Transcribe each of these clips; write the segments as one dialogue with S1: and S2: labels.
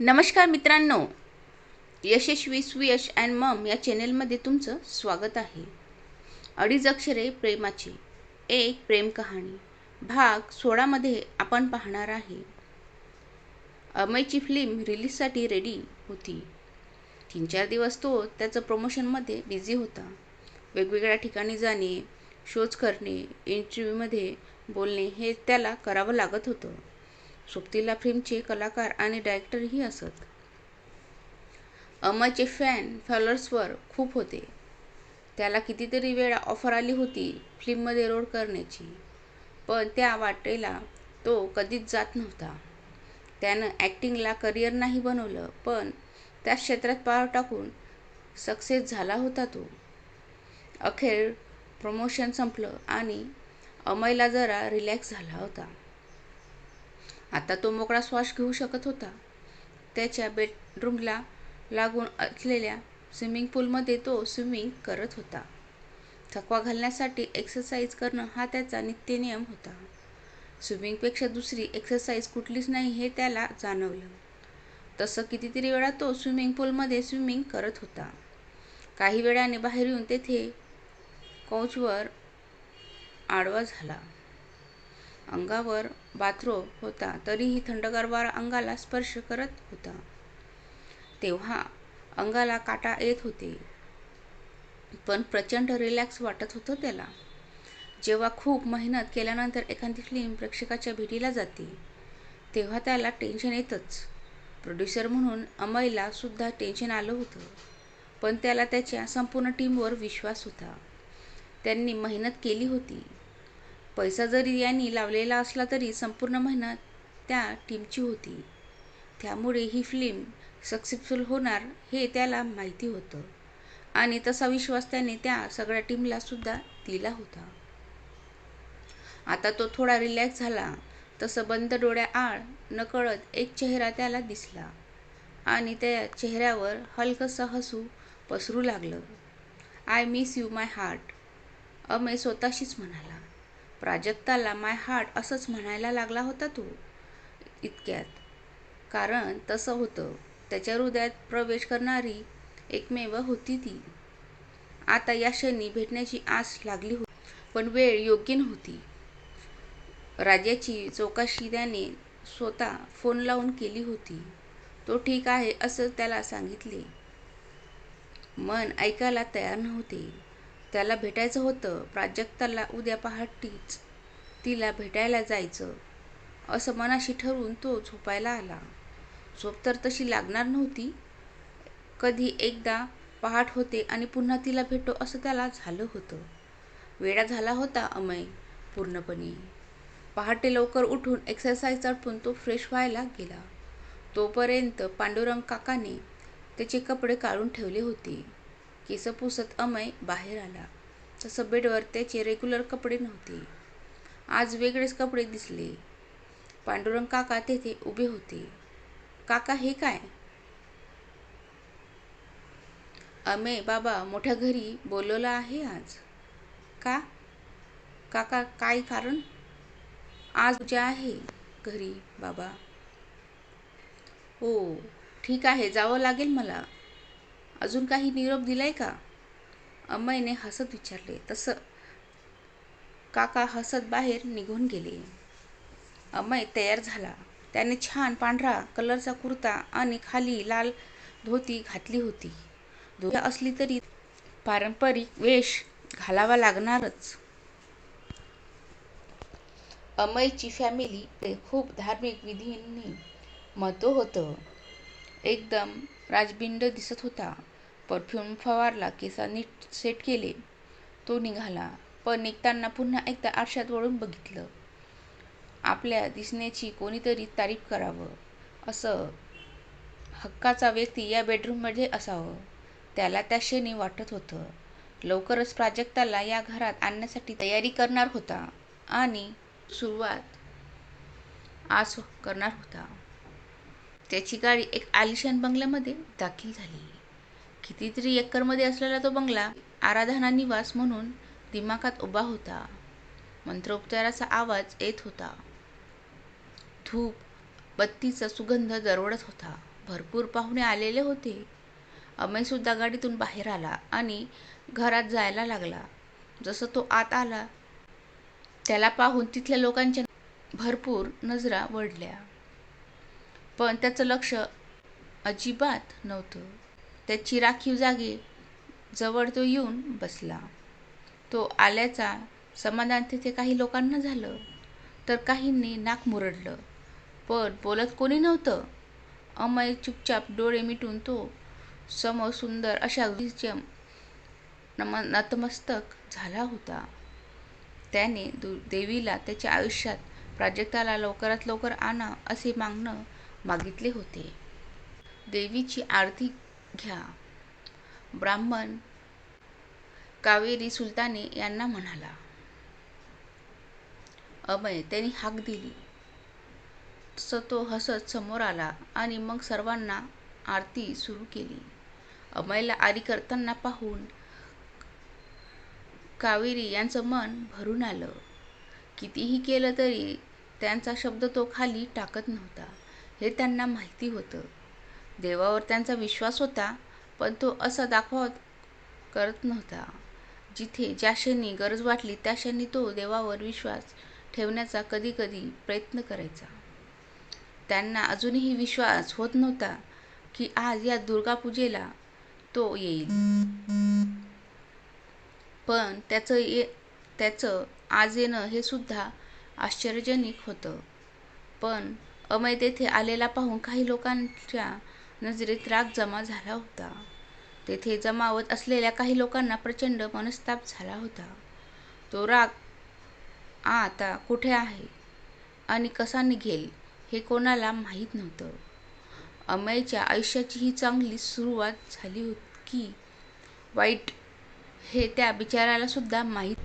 S1: नमस्कार मित्रांनो यशस्वी सुयश अँड मम या चॅनेलमध्ये तुमचं स्वागत आहे. अडीच अक्षरे प्रेमाची एक प्रेम कहाणी. भाग सोळामध्ये आपण पाहणार आहे. अमयची फिल्म रिलीजसाठी रेडी होती. तीन चार दिवस तो त्याचं प्रमोशनमध्ये बिझी होता. वेगवेगळ्या ठिकाणी जाणे शोज करणे इंटरव्ह्यूमध्ये बोलणे हे त्याला करावं लागत होतं. सोबतीला फिल्मचे कलाकार आणि डायरेक्टरही असत. अमरचे फॅन फॉलोअर्सवर खूप होते. त्याला कितीतरी वेळा ऑफर आली होती फिल्ममध्ये रोल करण्याची. पण त्या वाटेला तो कधीच जात नव्हता. त्यानं ॲक्टिंगला करिअर नाही बनवलं पण त्या क्षेत्रात पार टाकून सक्सेस झाला होता तो. अखेर प्रमोशन संपलं आणि अमयला जरा रिलॅक्स झाला होता. आता तो मोकळा श्वास घेऊ शकत होता. त्याच्या बेडरूमला लागून असलेल्या स्विमिंग पूलमध्ये तो स्विमिंग करत होता. थकवा घालण्यासाठी एक्सरसाइज करणं हा त्याचा नित्यनियम होता. स्विमिंगपेक्षा दुसरी एक्सरसाइज कुठलीच नाही हे त्याला जाणवलं. तसं कितीतरी वेळा तो स्विमिंग पूलमध्ये स्विमिंग करत होता. काही वेळाने बाहेर येऊन तेथे कौचवर आडवा झाला. अंगावर बाथरोब होता तरीही थंडगार वारा अंगाला स्पर्श करत होता. तेव्हा अंगाला काटा येत होते. पण प्रचंड रिलॅक्स वाटत होतं त्याला. जेव्हा खूप मेहनत केल्यानंतर एखादी फिल्म प्रेक्षकाच्या भेटीला जाते तेव्हा त्याला टेन्शन येतंच. प्रोड्युसर म्हणून अमयला सुद्धा टेन्शन आलं होतं. पण त्याला त्याच्या संपूर्ण टीमवर विश्वास होता. त्यांनी मेहनत केली होती. पैसा जरी यांनी लावलेला असला तरी संपूर्ण मेहनत त्या टीमची होती. त्यामुळे ही फिल्म सक्सेसफुल होणार हे त्याला माहिती होतं. आणि तसा विश्वास त्याने त्या सगळ्या टीमला सुद्धा दिला होता. आता तो थोडा रिलॅक्स झाला. तसं बंद डोळ्याआड नकळत एक चेहरा त्याला दिसला. आणि त्या चेहऱ्यावर हलकंसं हसू पसरू लागलं. I miss you my heart Amay स्वतःशीच म्हणाला. प्राजक्ताला माय हार्ट असंच म्हणायला लागला होता तो. इतक्यात. कारण तसं होतं. त्याच्या हृदयात प्रवेश करणारी एकमेव होती ती. आता या क्षणी भेटण्याची आस लागली होती पण वेळ योग्य नव्हती. राजाची चौकशी त्याने स्वतः फोन लावून केली होती. तो ठीक आहे असं त्याला सांगितले. मन ऐकायला तयार नव्हते. त्याला भेटायचं होतं. प्राजक्ताला उद्या पहाटेच तिला भेटायला जायचं. असं मनाशी ठरवून तो झोपायला आला. झोप तर तशी लागणार नव्हती. कधी एकदा पहाट होते आणि पुन्हा तिला भेटो असं त्याला झालं होतं. वेळा झाला होता अमय पूर्णपणे. पहाटे लवकर उठून एक्सरसाइज आटपून तो फ्रेश व्हायला गेला. तोपर्यंत पांडुरंग काकाने त्याचे कपडे काढून ठेवले होते. केस पुसत अमय बाहेर आला. तसं बेडवर त्याचे रेग्युलर कपडे नव्हते. आज वेगळेच कपडे दिसले. पांडुरंग काका तेथे उभे होते. काका हे काय? अमे बाबा मोठ्या घरी बोलवलं आहे आज. का? काका काय कारण? आज पूजा आहे घरी बाबा. हो ठीक आहे जावं लागेल मला. अजून काही निरोप दिलाय का? अमयने हसत विचारले. तसं काका हसत बाहेर निघून गेले. अमय तयार झाला. त्याने छान पांढरा कलरचा कुर्ता आणि खाली लाल धोती घातली होती. धोती असली तरी पारंपरिक वेश घालावा लागणारच. अमयची फॅमिली खूप धार्मिक विधींनी महत्त्व होतं. एकदम राजबिंड दिसत होता. परफ्यूम फवारला केसा नीट सेट केले तो निघाला. पण निघताना पुन्हा एकदा आरशात वळून बघितलं. आपल्या दिसण्याची कोणीतरी तारीफ करावं. असं हक्काचा व्यक्ती या बेडरूममध्ये असावं. त्याला त्या क्षणी वाटत होतं. लवकरच प्राजक्ताला या घरात आणण्यासाठी तयारी करणार होता आणि सुरुवात आज करणार होता. त्याची गाडी एक आलिशान बंगल्यामध्ये दाखल झाली. कितीतरी एकरमध्ये असलेला तो बंगला आराधना निवास म्हणून दिमाखात उभा होता. मंत्रोपचाराचा आवाज येत होता. धूप बत्तीचा सुगंध दरवळत होता. भरपूर पाहुणे आलेले होते. अमयसुद्धा गाडीतून बाहेर आला आणि घरात जायला लागला. जसं तो आत आला त्याला पाहून तिथल्या लोकांच्या भरपूर नजरा वडल्या पण त्याचं लक्ष अजिबात नव्हतं. त्याची राखीव जागे जवळ तो येऊन बसला. तो आल्याचा समाधान तिथे काही लोकांना झालं तर काहींनी नाक मुरडलं. पण बोलत कोणी नव्हतं. अमय चुपचाप डोळे मिटून तो समोर सुंदर अशा नम नतमस्तक झाला होता. त्याने दु देवीला त्याच्या आयुष्यात प्राजक्ताला लवकरात लवकर आणा असे मागणं मागितले होते. देवीची आरती घ्या. ब्राह्मण कावेरी सुलताने यांना म्हणाला अमय त्यांनी हाक दिली. तसं तो हसत समोर आला आणि मग सर्वांना आरती सुरू केली. अमयला आरी करताना पाहून कावेरी यांचं मन भरून आलं. कितीही केलं तरी त्यांचा शब्द तो खाली टाकत नव्हता. हे त्यांना माहिती होतं. देवावर त्यांचा विश्वास होता पण तो असा दाखवा करत नव्हता. जिथे ज्या क्षणी गरज वाटली त्या क्षणी तो देवावर विश्वास ठेवण्याचा कधी कधी प्रयत्न करायचा. त्यांना अजूनही विश्वास होत नव्हता की आज या दुर्गापूजेला तो येईल. पण त्याचं ये त्याचं आज येणं हे सुद्धा आश्चर्यजनक होतं. पण अमय तेथे आलेला पाहून काही लोकांच्या नजरेत राग जमा झाला होता. तेथे जमावत असलेल्या काही लोकांना प्रचंड मनस्ताप झाला होता. तो राग आता कुठे आहे? आणि कसा निघेल? हे कोणाला माहीत नव्हतं. अमयच्या आयुष्याची ही चांगली सुरुवात झाली होती की वाईट हे त्या बिचाराला सुद्धा माहीत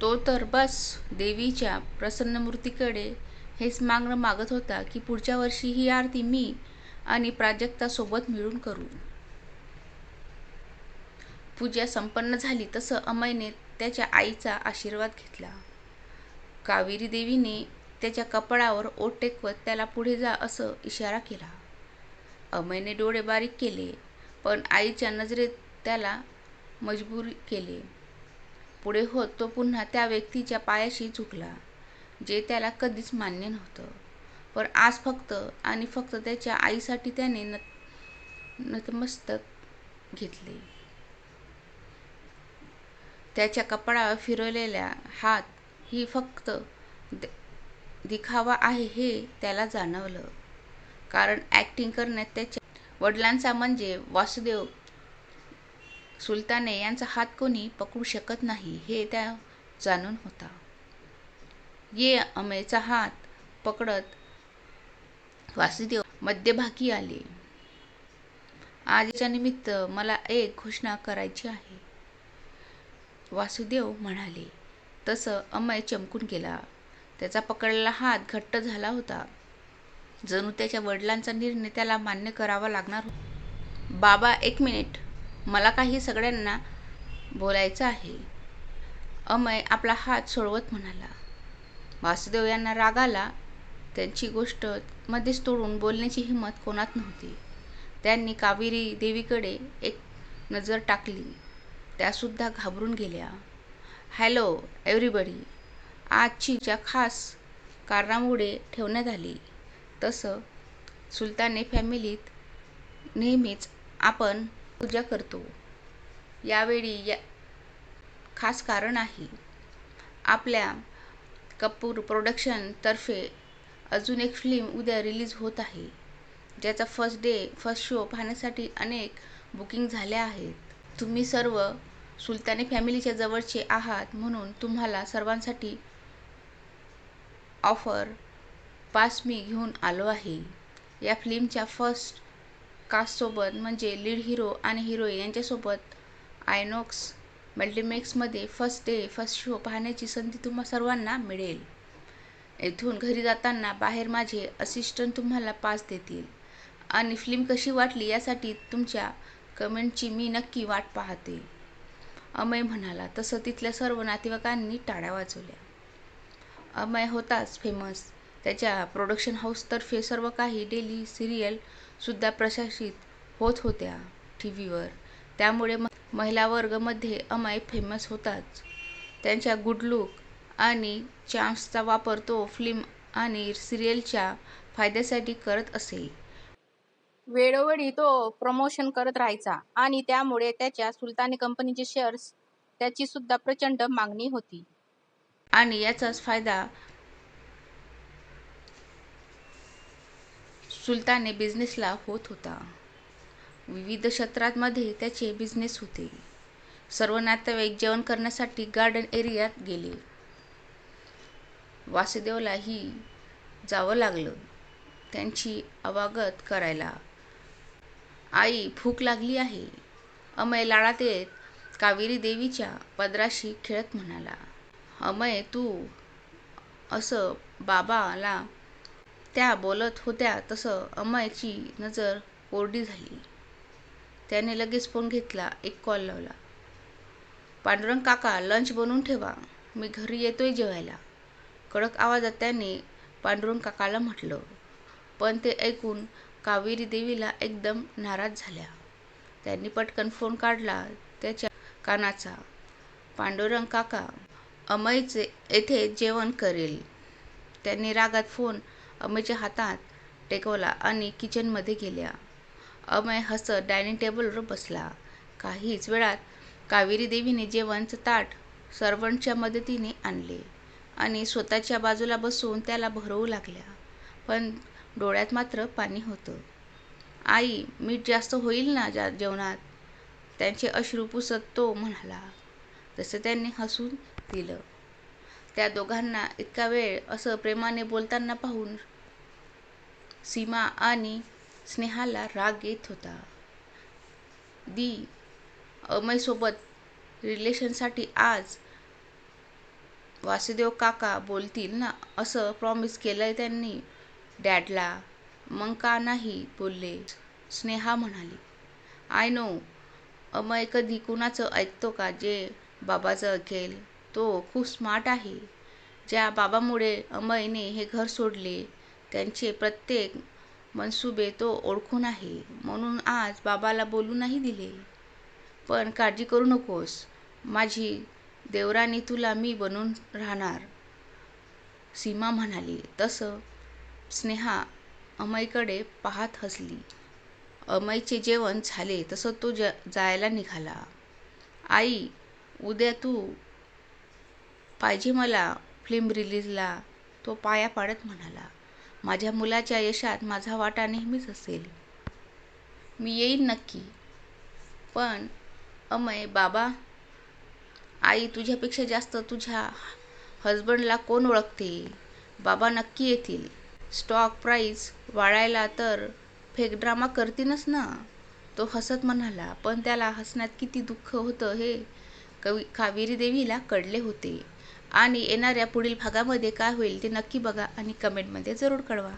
S1: तो तर बस देवीच्या प्रसन्न मूर्तीकडे हेच मागणं मागत होता की पुढच्या वर्षी ही आरती मी आणि प्राजक्तासोबत मिळून करू. पूजा संपन्न झाली तसं अमयने त्याच्या आईचा आशीर्वाद घेतला. कावेरी देवीने त्याच्या कपाळावर ओट टेकवत त्याला पुढे जा असं इशारा केला. अमयने डोळे बारीक केले पण आईच्या नजरेत त्याला मजबूर केले. पुढे होत तो पुन्हा त्या व्यक्तीच्या पायाशी झुकला जे त्याला कधीच मान्य नव्हतं. पण आज फक्त आणि फक्त त्याच्या आईसाठी त्याने नतमस्तक घेतले. त्याच्या कपडावर फिरवलेल्या हात ही फक्त दिखावा आहे हे त्याला जाणवलं. कारण ॲक्टिंग करण्यात त्याच्या वडिलांचा म्हणजे वासुदेव सुलताने यांचा हात कोणी पकडू शकत नाही हे त्या जाणून होता. ये अमेचा हात पकडत वासुदेव मध्यभागी आले. आजच्या निमित्त मला एक घोषणा करायची आहे. वासुदेव म्हणाले तसं अमय चमकून गेला. त्याचा पकडलेला हात घट्ट झाला होता. जणू त्याच्या वडिलांचा निर्णय त्याला मान्य करावा लागणार बाबा एक मिनिट. मला काही सगळ्यांना बोलायचं आहे. अमय आपला हात सोडवत म्हणाला. वासुदेव यांना राग आला. त्यांची गोष्ट मध्येच तोडून बोलण्याची हिंमत कोणात नव्हती. त्यांनी कावेरी देवीकडे एक नजर टाकली. त्यासुद्धा घाबरून गेल्या. Hello everybody. आजची ज्या खास कारणामुळे ठेवण्यात आली तसं सुलताने फॅमिलीत नेहमीच आपण पूजा करतो. यावेळी या खास कारण आहे. आपल्या कपूर प्रोडक्शनतर्फे अजून एक फिल्म उद्या रिलीज होत आहे ज्याचा फर्स्ट डे फर्स्ट शो पाहण्यासाठी अनेक बुकिंग झाल्या आहेत. तुम्ही सर्व सुलतानी फॅमिलीच्या जवळचे आहात म्हणून तुम्हाला सर्वांसाठी ऑफर पास मी घेऊन आलो आहे. या फिल्मच्या फर्स्ट कास्टसोबत म्हणजे लीड हिरो आणि हिरोईन यांच्यासोबत आयनॉक्स मल्टिमेक्समध्ये फर्स्ट डे फर्स्ट शो पाहण्याची संधी तुम्हा सर्वांना मिळेल. येथून घरी जाताना बाहेर माझे असिस्टंट तुम्हाला पास देतील. आणि फिल्म कशी वाटली यासाठी तुमच्या कमेंटची मी नक्की वाट पाहते. अमय म्हणाला तसं तिथल्या सर्व नातेवाईकांनी टाळ्या वाजवल्या. अमय होताच फेमस त्याच्या प्रोडक्शन हाऊसतर्फे सर्व काही डेली सिरियल सुद्धा प्रशासित होत होत्या टी व्हीवर त्यामुळे म महिला वर्गमध्ये अमय फेमस होताच. त्यांच्या गुड लुक आणि चार्म्सचा वापर तो फिल्म आणि सिरियलच्या फायद्यासाठी करत असे.
S2: वेळोवेळी तो प्रमोशन करत राहायचा आणि त्यामुळे त्याच्या सुलतानी कंपनीचे शेअर्स त्याची सुद्धा प्रचंड मागणी होती.
S1: आणि याचाच फायदा सुलतानी बिझनेसला होत होता. विविध क्षेत्रांमध्ये त्याचे बिझनेस होते. सर्व नातेवाईक जेवण करण्यासाठी गार्डन एरियात गेले. वासुदेवलाही जावं लागलं. त्यांची अवागत करायला. आई भूक लागली आहे. अमय लाडात येत कावेरी देवीच्या पदराशी खेळत म्हणाला अमय तू असं बाबाला त्या बोलत होत्या तसं अमयची नजर कोरडी झाली. त्याने लगेच फोन घेतला एक कॉल लावला. पांडुरंग काका लंच बनवून ठेवा. मी घरी येतोय जेवायला. कडक आवाजात त्याने पांडुरंग काकाला म्हटलं पण ते ऐकून कावेरी देवीला एकदम नाराज झाल्या. त्यांनी पटकन फोन काढला त्याच्या कानाचा. पांडुरंग काका अमयचे येथे जेवण करेल. त्यांनी रागात फोन अमयच्या हातात टेकवला आणि किचनमध्ये गेल्या. अमय हसत डायनिंग टेबलवर बसला. काहीच वेळात कावेरी देवीने जेवणचं ताट सर्वांच्या मदतीने आणले. आणि स्वतःच्या बाजूला बसून त्याला भरवू लागल्या. पण डोळ्यात मात्र पाणी होतं. आई मीठ जास्त होईल ना जा जेवणात? त्यांचे अश्रू पुसत तो म्हणाला. तसं त्यांनी हसून दिलं. त्या दोघांना इतका वेळ असं प्रेमाने बोलताना पाहून सीमा आणि स्नेहाला राग येत होता. दी अमयसोबत रिलेशनसाठी आज वासुदेव काका बोलतील ना असं प्रॉमिस केलंय त्यांनी. डॅडला मग का नाही? बोलले. स्नेहा म्हणाली आय नो अमय कधी कुणाचं ऐकतो का जे बाबाचं ऐकेल तो खूप स्मार्ट आहे. ज्या बाबामुळे अमयने हे घर सोडले त्यांचे प्रत्येक मनसुबे तो ओळखून आहे. म्हणून आज बाबाला बोलू नाही दिले. पण काळजी करू नकोस. माझी देवरानी तुला मी बनून राहणार. सीमा म्हणाली तसं. स्नेहा अमयकडे पाहत हसली. अमयचे जेवण झाले तसं तो ज जायला निघाला. आई उद्या तू पाहिजे मला फिल्म रिलीजला तो पाया पाडत म्हणाला माझ्या मुलाच्या यशात माझा वाटा नेहमीच असेल. मी येईन नक्की. पण अमय बाबा आई तुझ्यापेक्षा जास्त तुझ्या हजबंडला कोण ओळखते? बाबा नक्की येतील. स्टॉक प्राईस वाढायला तर फेक ड्रामा करतीनच ना. तो हसत म्हणाला पण त्याला हसण्यात किती दुःख होतं हे? कवी कावेरी देवीला कळले होते. आणि येणाऱ्या पुढील भागामध्ये काय होईल ते नक्की बघा आणि कमेंटमध्ये जरूर कळवा.